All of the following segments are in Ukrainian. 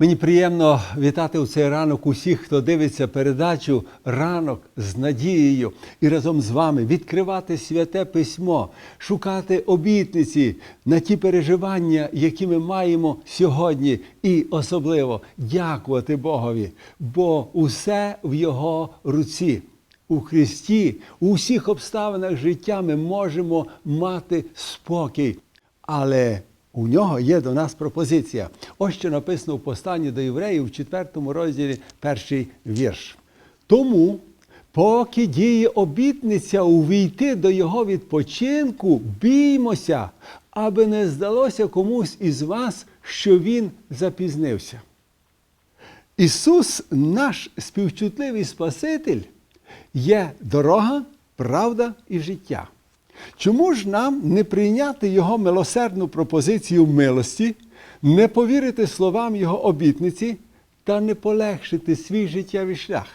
Мені приємно вітати у цей ранок усіх, хто дивиться передачу ранок з надією і разом з вами відкривати святе письмо, шукати обітниці на ті переживання, які ми маємо сьогодні, і особливо дякувати Богові, бо усе в Його руці. У Христі, у всіх обставинах життя ми можемо мати спокій. Але у нього є до нас пропозиція. Ось що написано в посланні до євреїв в 4 розділі перший вірш. Тому, поки діє обітниця увійти до його відпочинку, біймося, аби не здалося комусь із вас, що він запізнився. Ісус, наш співчутливий Спаситель, є дорога, правда і життя. Чому ж нам не прийняти Його милосердну пропозицію милості, не повірити словам Його обітниці та не полегшити свій життєвий шлях?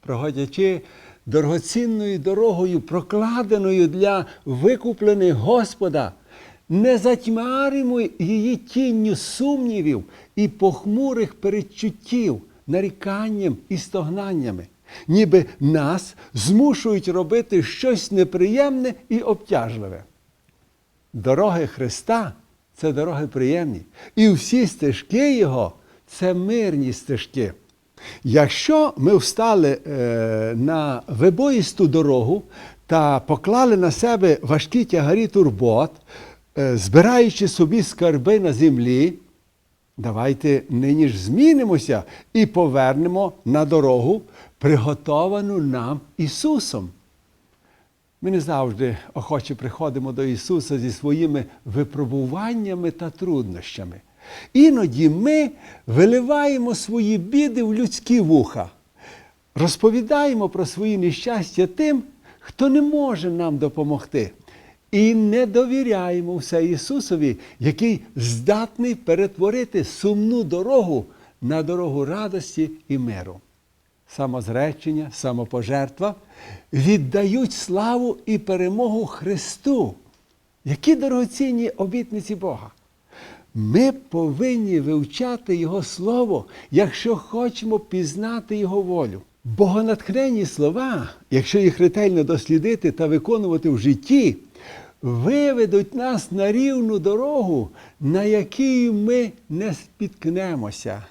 Проходячи дорогоцінною дорогою, прокладеною для викуплених Господа, не затьмаримо її тінню сумнівів і похмурих передчуттів, наріканням і стогнаннями, ніби нас змушують робити щось неприємне і обтяжливе. Дороги Христа це дороги приємні, і всі стежки Його це мирні стежки. Якщо ми встали е, на вибоїсту дорогу та поклали на себе важкі тягарі турбот, е, збираючи собі скарби на землі, давайте нині ж змінимося і повернемо на дорогу, приготовану нам Ісусом. Ми не завжди охоче приходимо до Ісуса зі своїми випробуваннями та труднощами. Іноді ми виливаємо свої біди в людські вуха, розповідаємо про свої нещастя тим, хто не може нам допомогти. І не довіряємо все Ісусові, який здатний перетворити сумну дорогу на дорогу радості і миру. Самозречення, самопожертва віддають славу і перемогу Христу. Які дорогоцінні обітниці Бога. Ми повинні вивчати Його Слово, якщо хочемо пізнати Його волю. Богонатхненні слова, якщо їх ретельно дослідити та виконувати в житті, виведуть нас на рівну дорогу, на якій ми не спіткнемося.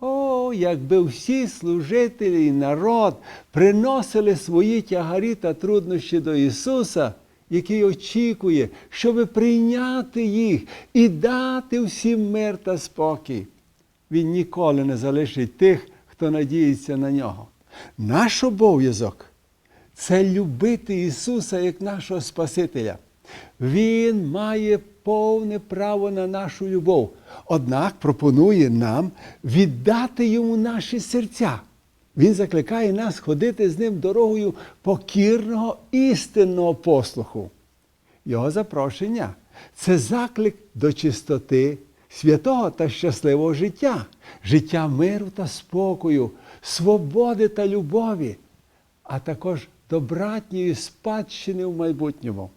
О, якби всі служителі і народ приносили свої тягарі та труднощі до Ісуса, який очікує, щоб прийняти їх і дати всім мир та спокій. Він ніколи не залишить тих, хто надіється на нього. Наш обов'язок це любити Ісуса як нашого Спасителя. Він має повне право на нашу любов, однак пропонує нам віддати йому наші серця. Він закликає нас ходити з ним дорогою покірного істинного послуху. Його запрошення це заклик до чистоти, святого та щасливого життя, життя миру та спокою, свободи та любові, а також до братньої спадщини в майбутньому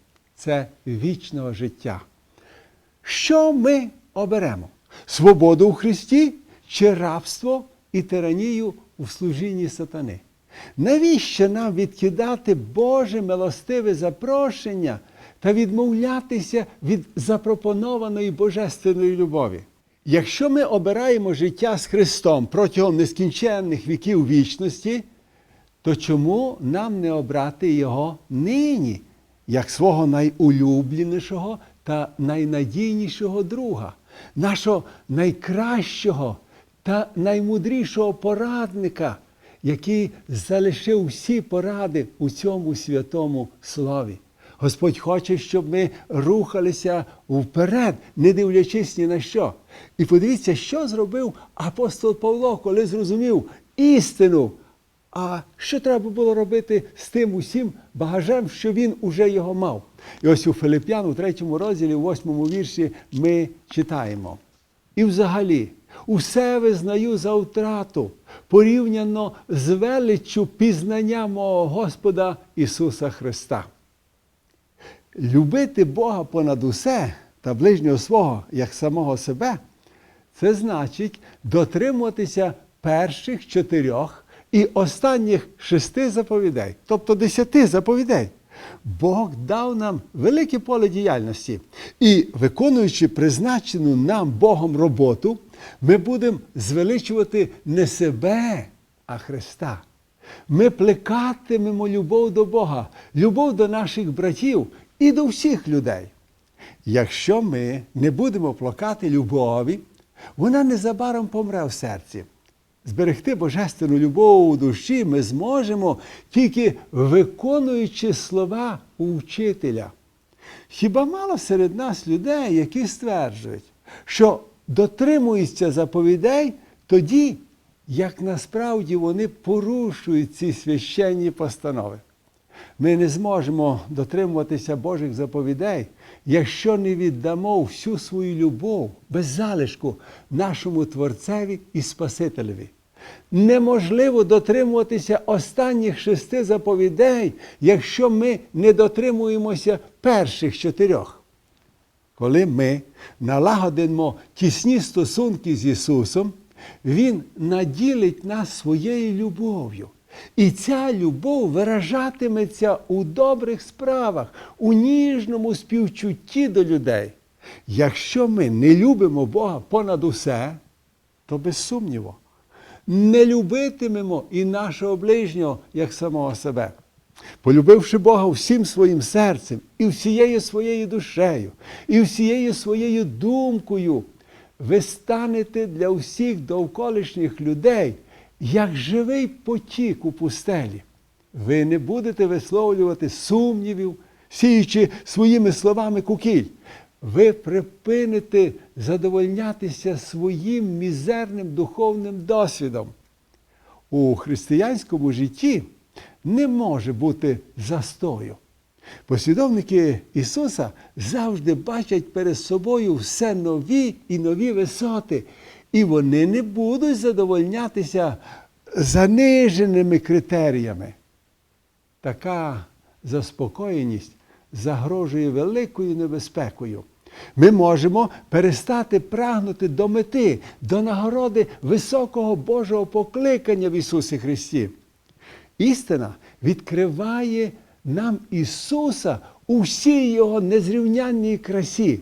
це вічного життя. Що ми оберемо? Свободу у Христі чи рабство і тиранію у служінні сатани? Навіщо нам відкидати Боже милостиве запрошення та відмовлятися від запропонованої божественної любові? Якщо ми обираємо життя з Христом протягом нескінченних віків вічності, то чому нам не обрати Його нині? Як свого найулюбленішого та найнадійнішого друга, нашого найкращого та наймудрішого порадника, який залишив всі поради у цьому святому слові. Господь хоче, щоб ми рухалися вперед, не дивлячись ні на що. І подивіться, що зробив апостол Павло, коли зрозумів істину. А що треба було робити з тим усім багажем, що він уже його мав? І ось у Филип'ян, у третьому розділі, у восьмому вірші, ми читаємо. І взагалі, усе визнаю за втрату, порівняно з величчю пізнання мого Господа Ісуса Христа. Любити Бога понад усе та ближнього свого, як самого себе, Це значить дотримуватися перших чотирьох і останніх шести заповідей, тобто десяти заповідей. Бог дав нам велике поле діяльності. І виконуючи призначену нам Богом роботу, ми будемо звеличувати не себе, а Христа. Ми плекатимемо любов до Бога, любов до наших братів і до всіх людей. Якщо ми не будемо плакати любові, вона незабаром помре в серці. Зберегти божественну любов у душі ми зможемо тільки виконуючи слова учителя. Хіба мало серед нас людей, які стверджують, що дотримуються заповідей тоді, як насправді вони порушують ці священні постанови? Ми не зможемо дотримуватися Божих заповідей, якщо не віддамо всю свою любов без залишку нашому Творцеві і Спасителеві. Неможливо дотримуватися останніх шести заповідей, якщо ми не дотримуємося перших чотирьох. Коли ми налагодимо тісні стосунки з Ісусом, Він наділить нас своєю любов'ю. І ця любов виражатиметься у добрих справах, у ніжному співчутті до людей. Якщо ми не любимо Бога понад усе, то без сумніву, не любитимемо і нашого ближнього як самого себе. Полюбивши Бога всім своїм серцем, і всією своєю душею, і всією своєю думкою, ви станете для всіх довколишніх людей як живий потік у пустелі. Ви не будете висловлювати сумнівів, сіючи своїми словами кукіль. Ви припините задовольнятися своїм мізерним духовним досвідом. У християнському житті не може бути застою. Послідовники Ісуса завжди бачать перед собою все нові і нові висоти, і вони не будуть задовольнятися заниженими критеріями. Така заспокоєність загрожує великою небезпекою. Ми можемо перестати прагнути до мети, до нагороди високого Божого покликання в Ісусі Христі. Істина відкриває нам Ісуса у всій Його незрівнянній красі.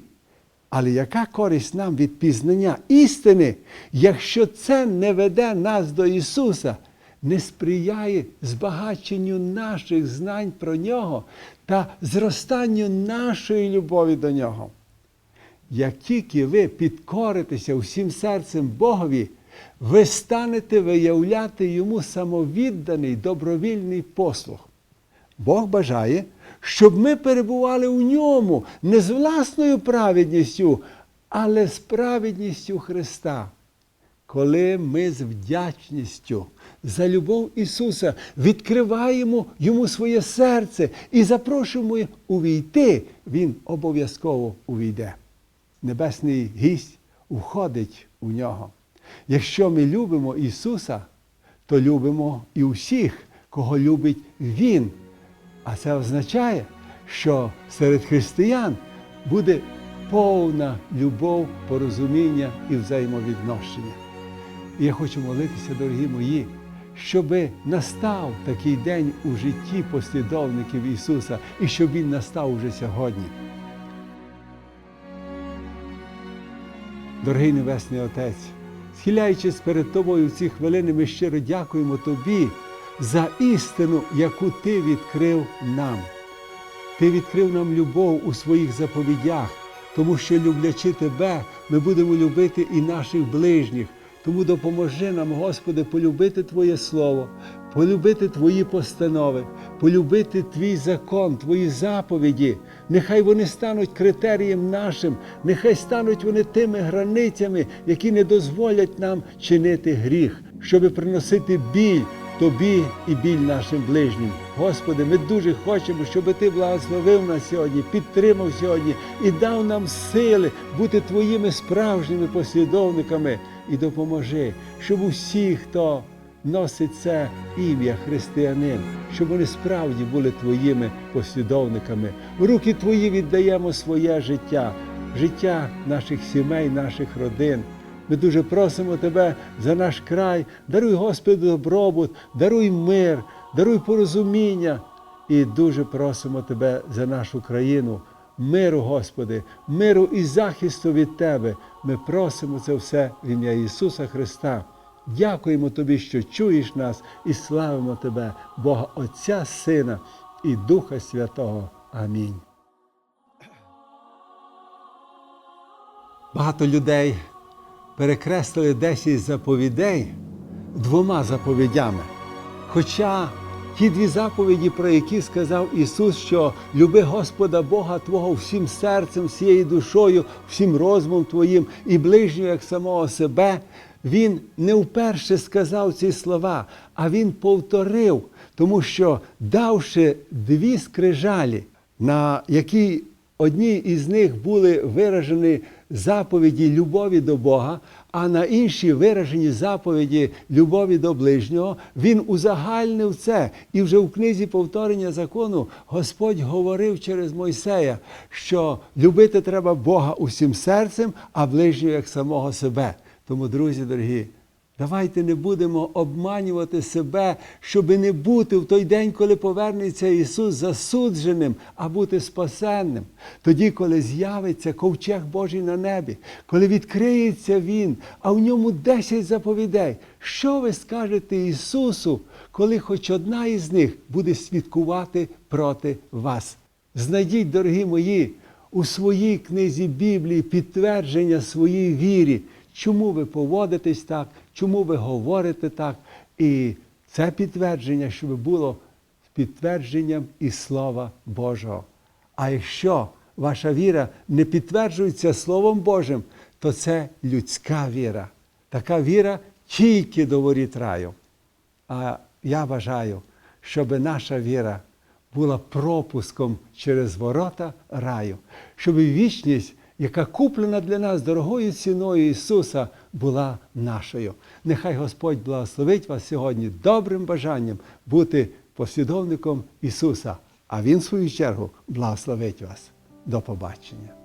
Але яка користь нам від пізнання істини, якщо це не веде нас до Ісуса, не сприяє збагаченню наших знань про Нього та зростанню нашої любові до Нього? Як тільки ви підкоритеся всім серцем Богові, ви станете виявляти йому самовідданий добровільний послуг. Бог бажає, щоб ми перебували у ньому не з власною праведністю, але з праведністю Христа. Коли ми з вдячністю за любов Ісуса відкриваємо Йому своє серце і запрошуємо увійти, Він обов'язково увійде. Небесний гість уходить у нього. Якщо ми любимо Ісуса, то любимо і усіх, кого любить Він. А це означає, що серед християн буде повна любов, порозуміння і взаємовідношення. І я хочу молитися, дорогі мої, щоби настав такий день у житті послідовників Ісуса і щоб Він настав уже сьогодні. Дорогий Небесний Отець, схиляючись перед Тобою в ці хвилини, ми щиро дякуємо Тобі за істину, яку Ти відкрив нам. Ти відкрив нам любов у своїх заповідях, тому що, люблячи Тебе, ми будемо любити і наших ближніх. Тому допоможи нам, Господи, полюбити Твоє Слово, полюбити Твої постанови, полюбити Твій закон, Твої заповіді. Нехай вони стануть критерієм нашим, нехай стануть вони тими границями, які не дозволять нам чинити гріх, щоби приносити біль Тобі і біль нашим ближнім. Господи, ми дуже хочемо, щоб Ти благословив нас сьогодні, підтримав сьогодні і дав нам сили бути Твоїми справжніми послідовниками. І допоможи, щоб усі, хто носить це ім'я християнин, щоб вони справді були Твоїми послідовниками. В руки Твої віддаємо своє життя, життя наших сімей, наших родин. Ми дуже просимо Тебе за наш край. Даруй, Господи, добробут, даруй мир, даруй порозуміння. І дуже просимо Тебе за нашу країну. Миру, Господи, миру і захисту від Тебе. Ми просимо це все в ім'я Ісуса Христа. Дякуємо Тобі, що чуєш нас, і славимо Тебе, Бога Отця, Сина і Духа Святого. Амінь. Багато людей перекреслили 10 заповідей двома заповідями. Хоча ті дві заповіді, про які сказав Ісус, що люби Господа Бога Твого всім серцем, всією душою, всім розумом Твоїм і ближнього як самого себе, Він не вперше сказав ці слова, а Він повторив, тому що давши дві скрижалі, на які одній із них були виражені заповіді любові до Бога, а на інші виражені заповіді любові до ближнього, він узагальнив це. І вже в книзі повторення закону Господь говорив через Мойсея, що любити треба Бога усім серцем, а ближнього як самого себе. Тому, друзі дорогі, Давайте не будемо обманювати себе, щоби не бути в той день, коли повернеться Ісус засудженим, а бути спасенним. Тоді, коли з'явиться ковчег Божий на небі, коли відкриється Він, а в ньому 10 заповідей. Що ви скажете Ісусу, коли хоч одна із них буде свідкувати проти вас? Знайдіть, дорогі мої, у своїй книзі Біблії підтвердження своїй вірі чому ви поводитесь так, чому ви говорите так. І це підтвердження, щоб було підтвердженням і Слова Божого. А якщо ваша віра не підтверджується Словом Божим, то це людська віра. Така віра тільки до воріт раю. А я бажаю, щоб наша віра була пропуском через ворота раю, щоб вічність яка куплена для нас дорогою ціною Ісуса, була нашою. Нехай Господь благословить вас сьогодні добрим бажанням бути послідовником Ісуса, а Він, в свою чергу, благословить вас. До побачення.